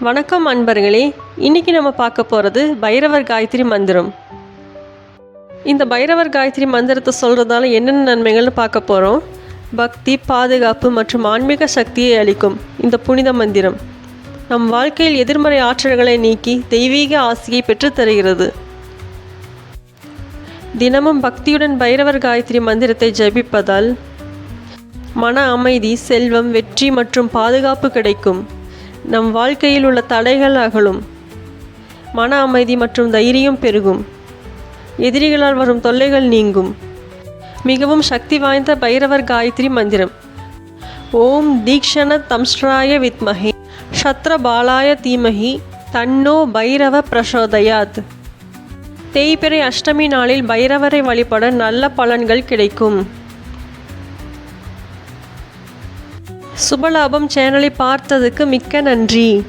வணக்கம் அன்பர்களே இன்னைக்கு நம்ம பார்க்க போகிறது பைரவர் காயத்ரி மந்திரம். இந்த பைரவர் காயத்ரி மந்திரத்தை சொல்கிறதால என்னென்ன நன்மைகள்னு பார்க்க போகிறோம் பக்தி பாதுகாப்பு மற்றும் ஆன்மீக சக்தியை அளிக்கும் இந்த புனித மந்திரம். நம் வாழ்க்கையில் எதிர்மறை ஆற்றல்களை நீக்கி தெய்வீக ஆசையை பெற்றுத் தருகிறது. தினமும் பக்தியுடன் பைரவர் காயத்ரி மந்திரத்தை ஜெபிப்பதால் மன அமைதி செல்வம் வெற்றி மற்றும் பாதுகாப்பு கிடைக்கும். நம் வாழ்க்கையில் உள்ள தடைகள் அகலும். மன அமைதி மற்றும் தைரியம் பெருகும். எதிரிகளால் வரும் தொல்லைகள் நீங்கும். மிகவும் சக்தி வாய்ந்த பைரவர் காயத்ரி மந்திரம். ஓம் தீக்ஷண தம்ஸ்ராய வித்மஹே. ஷத்ரபாலாய தீமஹி. தன்னோ பைரவ பிரசோதயாத். தேய்பிறை அஷ்டமி நாளில் பைரவரை வழிபட நல்ல பலன்கள் கிடைக்கும். சுபலாபம் சேனலை பார்த்ததுக்கு மிக்க நன்றி.